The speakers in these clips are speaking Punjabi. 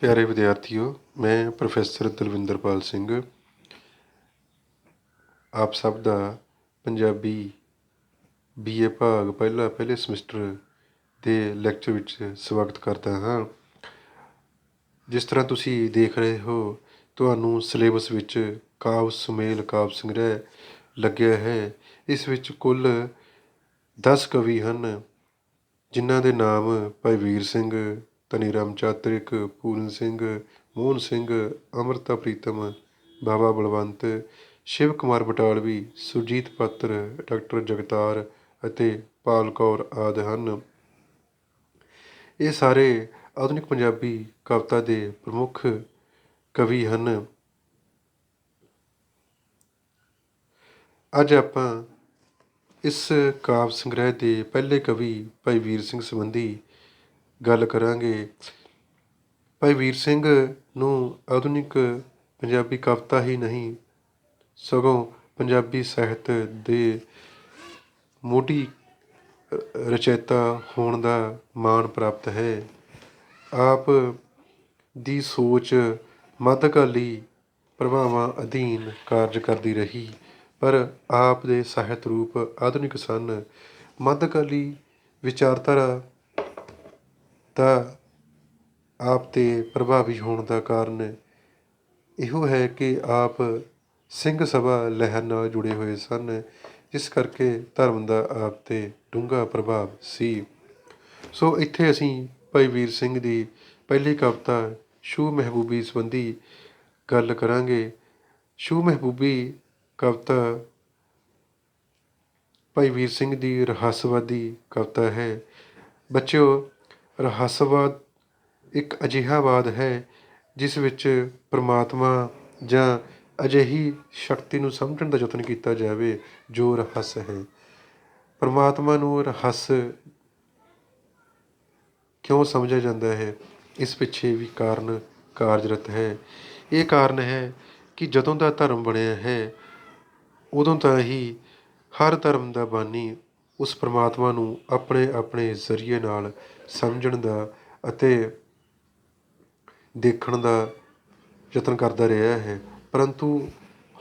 ਪਿਆਰੇ ਵਿਦਿਆਰਥੀਓ, ਮੈਂ ਪ੍ਰੋਫੈਸਰ ਦਲਵਿੰਦਰਪਾਲ ਸਿੰਘ। ਆਪ ਸਭ ਦਾ ਪੰਜਾਬੀ ਬੀਏ ਭਾਗ ਪਹਿਲਾ ਪਹਿਲੇ ਸਮੈਸਟਰ ਦੇ ਲੈਕਚਰ ਵਿੱਚ ਸਵਾਗਤ ਕਰਦਾ ਹਾਂ। ਜਿਸ ਤਰ੍ਹਾਂ ਤੁਸੀਂ ਦੇਖ ਰਹੇ ਹੋ, ਤੁਹਾਨੂੰ ਸਿਲੇਬਸ ਵਿੱਚ ਕਾਵਿ ਸੁਮੇਲ ਕਾਵਿ ਸੰਗ੍ਰਹਿ ਲੱਗਿਆ ਹੈ। ਇਸ ਵਿੱਚ ਕੁੱਲ 10 ਕਵੀ ਹਨ, ਜਿਨ੍ਹਾਂ ਦੇ ਨਾਮ ਭਾਈ ਵੀਰ ਸਿੰਘ ਧਨੀ ਰਾਮ ਚਾਤਰਿਕ ਪੂਰਨ ਸਿੰਘ, ਮੋਹਨ ਸਿੰਘ, ਅੰਮ੍ਰਿਤਾ ਪ੍ਰੀਤਮ, ਬਾਬਾ ਬਲਵੰਤ, ਸ਼ਿਵ ਕੁਮਾਰ ਬਟਾਲਵੀ ਸੁਰਜੀਤ ਪਾਤਰ, ਡਾਕਟਰ ਜਗਤਾਰ ਅਤੇ ਪਾਲ ਕੌਰ ਆਦਿ ਹਨ। ਇਹ ਸਾਰੇ ਆਧੁਨਿਕ ਪੰਜਾਬੀ ਕਵਿਤਾ ਦੇ ਪ੍ਰਮੁੱਖ ਕਵੀ ਹਨ। ਅੱਜ ਆਪਾਂ ਇਸ ਕਾਵਿ ਸੰਗ੍ਰਹਿ ਦੇ ਪਹਿਲੇ ਕਵੀ ਭਾਈ ਵੀਰ ਸਿੰਘ ਸੰਬੰਧੀ ਗੱਲ ਕਰਾਂਗੇ। ਭਾਈ ਵੀਰ ਸਿੰਘ ਨੂੰ ਆਧੁਨਿਕ ਪੰਜਾਬੀ ਕਵਿਤਾ ਹੀ ਨਹੀਂ ਸਗੋਂ ਪੰਜਾਬੀ ਸਾਹਿਤ ਦੇ ਮੋਢੀ ਅ, ਹੋਣ ਦਾ ਮਾਣ ਪ੍ਰਾਪਤ ਹੈ। ਆਪ ਦੀ ਸੋਚ ਮੱਧਕਾਲੀ ਪ੍ਰਭਾਵਾਂ ਅਧੀਨ ਕਾਰਜ ਕਰਦੀ ਰਹੀ ਪਰ ਆਪ ਦੇ ਸਾਹਿਤ ਰੂਪ ਆਧੁਨਿਕ ਸਨ। ਮੱਧਕਾਲੀ ਵਿਚਾਰਧਾਰਾ ਦਾ ਆਪ ਤੇ ਪ੍ਰਭਾਵੀ ਹੋਣ ਦਾ ਕਾਰਨ ਇਹੋ ਹੈ ਕਿ ਆਪ ਸਿੰਘ ਸਭਾ ਲਹਿਰ ਨਾਲ ਜੁੜੇ ਹੋਏ ਸਨ, ਜਿਸ ਕਰਕੇ ਧਰਮ ਦਾ ਆਪ ਤੇ ਡੂੰਘਾ ਪ੍ਰਭਾਵ ਸੀ। ਸੋ ਇੱਥੇ ਅਸੀਂ ਭਾਈ ਵੀਰ ਸਿੰਘ ਦੀ ਪਹਿਲੀ ਕਵਿਤਾ ਸ਼ੂ ਮਹਿਬੂਬੀ ਸੰਬੰਧੀ ਗੱਲ ਕਰਾਂਗੇ। ਸ਼ੂ ਮਹਿਬੂਬੀ ਕਵਿਤਾ ਭਾਈ ਵੀਰ ਸਿੰਘ ਦੀ ਰਹੱਸਵਾਦੀ ਕਵਿਤਾ ਹੈ। ਬੱਚਿਓ ਰਹੱਸਵਾਦ ਇੱਕ ਅਜਿਹਾ ਵਾਦ ਹੈ ਜਿਸ ਵਿੱਚ ਪਰਮਾਤਮਾ ਜਾਂ ਅਜਿਹੀ ਸ਼ਕਤੀ ਨੂੰ ਸਮਝਣ ਦਾ ਯਤਨ ਕੀਤਾ ਜਾਵੇ ਜੋ ਰਹੱਸ ਹੈ। ਪਰਮਾਤਮਾ ਨੂੰ ਰਹੱਸ ਕਿਉਂ ਸਮਝਿਆ ਜਾਂਦਾ ਹੈ? ਇਸ ਪਿੱਛੇ ਵੀ ਕਾਰਨ ਕਾਰਜਰਤ ਹੈ। ਇਹ ਕਾਰਨ ਹੈ ਕਿ ਜਦੋਂ ਦਾ ਧਰਮ ਬਣਿਆ ਹੈ, ਉਦੋਂ ਤਾਂ ਹੀ ਹਰ ਧਰਮ ਦਾ ਬਾਨੀ ਉਸ ਪਰਮਾਤਮਾ ਨੂੰ ਆਪਣੇ ਆਪਣੇ ਜ਼ਰੀਏ ਨਾਲ ਸਮਝਣ ਦਾ ਅਤੇ ਦੇਖਣ ਦਾ ਯਤਨ ਕਰਦਾ ਰਿਹਾ ਹੈ। ਪਰੰਤੂ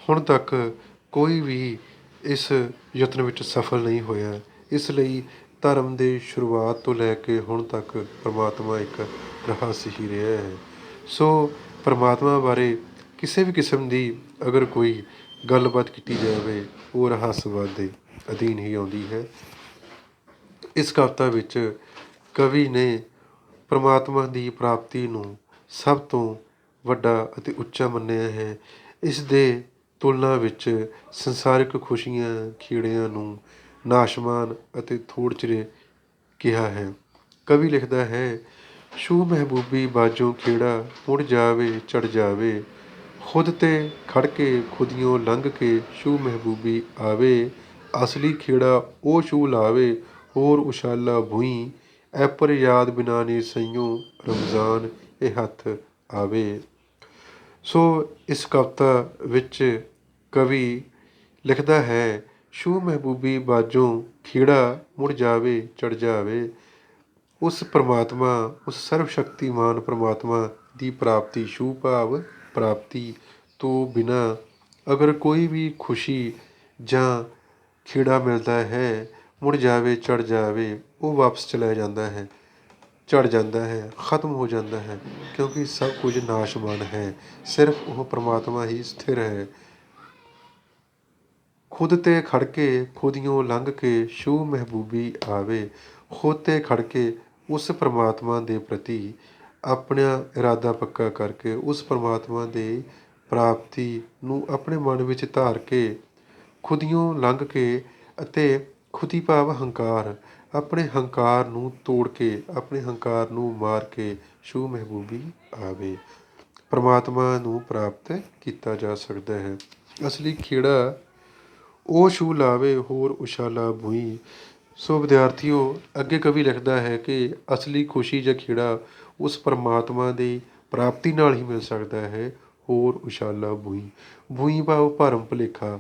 ਹੁਣ ਤੱਕ ਕੋਈ ਵੀ ਇਸ ਯਤਨ ਵਿੱਚ ਸਫਲ ਨਹੀਂ ਹੋਇਆ। ਇਸ ਲਈ ਧਰਮ ਦੇ ਸ਼ੁਰੂਆਤ ਤੋਂ ਲੈ ਕੇ ਹੁਣ ਤੱਕ ਪਰਮਾਤਮਾ ਇੱਕ ਰਹੱਸ ਹੀ ਰਿਹਾ ਹੈ। ਸੋ ਪਰਮਾਤਮਾ ਬਾਰੇ ਕਿਸੇ ਵੀ ਕਿਸਮ ਦੀ ਅਗਰ ਕੋਈ ਗੱਲਬਾਤ ਕੀਤੀ ਜਾਵੇ, ਉਹ ਰਹੱਸਵਾਦ ਦੇ ਅਧੀਨ ਹੀ ਆਉਂਦੀ ਹੈ। ਇਸ ਕਵਿਤਾ ਵਿੱਚ ਕਵੀ ਨੇ ਪਰਮਾਤਮਾ ਦੀ ਪ੍ਰਾਪਤੀ ਨੂੰ ਸਭ ਤੋਂ ਵੱਡਾ ਅਤੇ ਉੱਚਾ ਮੰਨਿਆ ਹੈ। ਇਸ ਦੇ ਤੁਲਨਾ ਵਿੱਚ ਸੰਸਾਰਿਕ ਖੁਸ਼ੀਆਂ, ਖੇੜਿਆਂ ਨੂੰ ਨਾਸ਼ਮਾਨ ਅਤੇ ਥੋੜ ਚਿਰੇ ਕਿਹਾ ਹੈ। ਕਵੀ ਲਿਖਦਾ ਹੈ ਸ਼ੂ ਮਹਿਬੂਬੀ ਬਾਜੋਂ ਖੇੜਾ ਮੁੜ ਜਾਵੇ ਚੜ ਜਾਵੇ। ਖੁਦ ਤੇ ਖੜ ਕੇ ਖੁਦੀਆਂ ਲੰਘ ਕੇ ਸ਼ੂ ਮਹਿਬੂਬੀ ਆਵੇ। ਅਸਲੀ ਖੇੜਾ ਉਹ ਸ਼ੂ ਲਾਵੇ, ਹੋਰ ਉਛਾਲਾ ਭੂਈ ਐ ਪਰ ਯਾਦ ਬਿਨਾ ਨੇ ਸਈਓ ਰਮਜ਼ਾਨ ਇਹ ਹੱਥ ਆਵੇ। ਸੋ ਇਸ ਕਵਿਤਾ ਵਿੱਚ ਕਵੀ ਲਿਖਦਾ ਹੈ ਸ਼ੂ ਮਹਿਬੂਬੀ ਬਾਜੋਂ ਖੇੜਾ ਮੁੜ ਜਾਵੇ, ਚੜ ਜਾਵੇ। ਉਸ ਪ੍ਰਮਾਤਮਾ, ਉਸ ਸਰਵ ਸ਼ਕਤੀਮਾਨ ਪ੍ਰਮਾਤਮਾ ਦੀ ਪ੍ਰਾਪਤੀ ਸ਼ੂ ਭਾਵ ਪ੍ਰਾਪਤੀ ਤੋਂ ਬਿਨਾ ਅਗਰ ਕੋਈ ਵੀ ਖੁਸ਼ੀ ਜਾਂ ਖੇੜਾ ਮਿਲਦਾ ਹੈ, ਮੁੜ ਜਾਵੇ, ਚੜ੍ਹ ਜਾਵੇ, ਉਹ ਵਾਪਸ ਚਲਾ ਜਾਂਦਾ ਹੈ, ਚੜ੍ਹ ਜਾਂਦਾ ਹੈ, ਖਤਮ ਹੋ ਜਾਂਦਾ ਹੈ, ਕਿਉਂਕਿ ਸਭ ਕੁਝ ਨਾਸ਼ਵਾਨ ਹੈ, ਸਿਰਫ ਉਹ ਪਰਮਾਤਮਾ ਹੀ ਸਥਿਰ ਹੈ। ਖੁਦ ਤੇ ਖੜ ਕੇ ਖੁਦਿਓ ਲੰਘ ਕੇ ਸ਼ੂ ਮਹਿਬੂਬੀ ਆਵੇ, ਖੁਦ ਤੇ ਖੜ ਕੇ ਉਸ ਪਰਮਾਤਮਾ ਦੇ ਪ੍ਰਤੀ ਆਪਣਾ ਇਰਾਦਾ ਪੱਕਾ ਕਰਕੇ ਉਸ ਪਰਮਾਤਮਾ ਦੇ ਪ੍ਰਾਪਤੀ ਨੂੰ ਆਪਣੇ ਮਨ ਵਿੱਚ ਧਾਰ ਕੇ ਖੁदियों ਲੰਘ ਕੇ ਅਤੇ ਖੁਦੀ ਭਾਵ ਹੰਕਾਰ, ਆਪਣੇ ਹੰਕਾਰ ਨੂੰ ਤੋੜ ਕੇ, ਆਪਣੇ ਹੰਕਾਰ ਨੂੰ ਮਾਰ ਕੇ ਸ਼ੂ ਮਹਿਬੂਬੀ ਆਵੇ। ਪਰਮਾਤਮਾ ਨੂੰ ਪ੍ਰਾਪਤ ਕੀਤਾ ਜਾ ਸਕਦਾ ਹੈ। ਅਸਲੀ ਖੇੜਾ ਉਹ ਸ਼ੂ ਲਾਵੇ, ਹੋਰ ਉਸ਼ਾਲਾ ਭੂਈ ਸੋ ਵਿਦਿਆਰਥੀਓ, ਅੱਗੇ ਕਵੀ ਲਿਖਦਾ ਹੈ ਕਿ ਅਸਲੀ ਖੁਸ਼ੀ ਜਾਂ ਖੇੜਾ ਉਸ ਪਰਮਾਤਮਾ ਦੀ ਪ੍ਰਾਪਤੀ ਨਾਲ ਹੀ ਮਿਲ ਸਕਦਾ ਹੈ, ਹੋਰ ਉਸ਼ਾਲਾ ਭੂਈ ਭੂਈ ਭਾਵ ਭਰਮ ਭੁਲੇਖਾ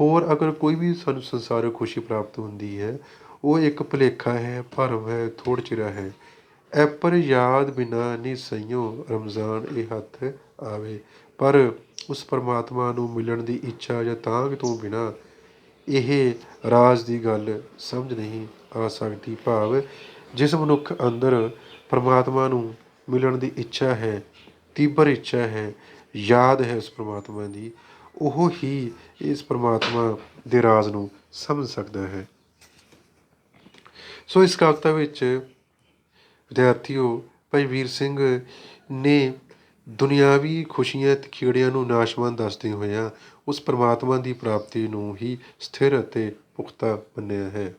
ਹੋਰ ਅਗਰ ਕੋਈ ਵੀ ਸਾਨੂੰ ਸੰਸਾਰਕ ਖੁਸ਼ੀ ਪ੍ਰਾਪਤ ਹੁੰਦੀ ਹੈ, ਉਹ ਇੱਕ ਭੁਲੇਖਾ ਹੈ, ਭਰਮ ਹੈ ਥੋੜ ਚਿਰਾ ਹੈ। ਐਪਰ ਯਾਦ ਬਿਨਾ ਨਿਸਈਓ ਰਮਜ਼ਾਨ ਇਹ ਹੱਥ ਆਵੇ। ਪਰ ਉਸ ਪਰਮਾਤਮਾ ਨੂੰ ਮਿਲਣ ਦੀ ਇੱਛਾ ਜਾਂ ਤਾਂਘ ਤੋਂ ਬਿਨਾ ਇਹ ਰਾਜ ਦੀ ਗੱਲ ਸਮਝ ਨਹੀਂ ਆ ਸਕਦੀ। ਭਾਵ ਜਿਸ ਮਨੁੱਖ ਅੰਦਰ ਪਰਮਾਤਮਾ ਨੂੰ ਮਿਲਣ ਦੀ ਇੱਛਾ ਹੈ, ਤੀਬਰ ਇੱਛਾ ਹੈ, ਯਾਦ ਹੈ ਉਸ ਪਰਮਾਤਮਾ ਦੀ ਉਹ ਹੀ ਇਸ ਪਰਮਾਤਮਾ ਦੇ ਰਾਜ਼ ਨੂੰ ਸਮਝ ਸਕਦਾ ਹੈ। ਸੋ ਇਸ ਕਵਿਤਾ ਵਿੱਚ ਵਿਦਿਆਰਥੀਓ, ਭਾਈ ਵੀਰ ਸਿੰਘ ਨੇ ਦੁਨਿਆਵੀ ਖੁਸ਼ੀਆਂ ਤੇ ਖੇੜਿਆਂ ਨੂੰ ਨਾਸ਼ਵਾਨ ਦੱਸਦੇ ਹੋਇਆਂ ਉਸ ਪਰਮਾਤਮਾ ਦੀ ਪ੍ਰਾਪਤੀ ਨੂੰ ਹੀ ਸਥਿਰ ਅਤੇ ਪੁਖਤਾ ਮੰਨਿਆ ਹੈ।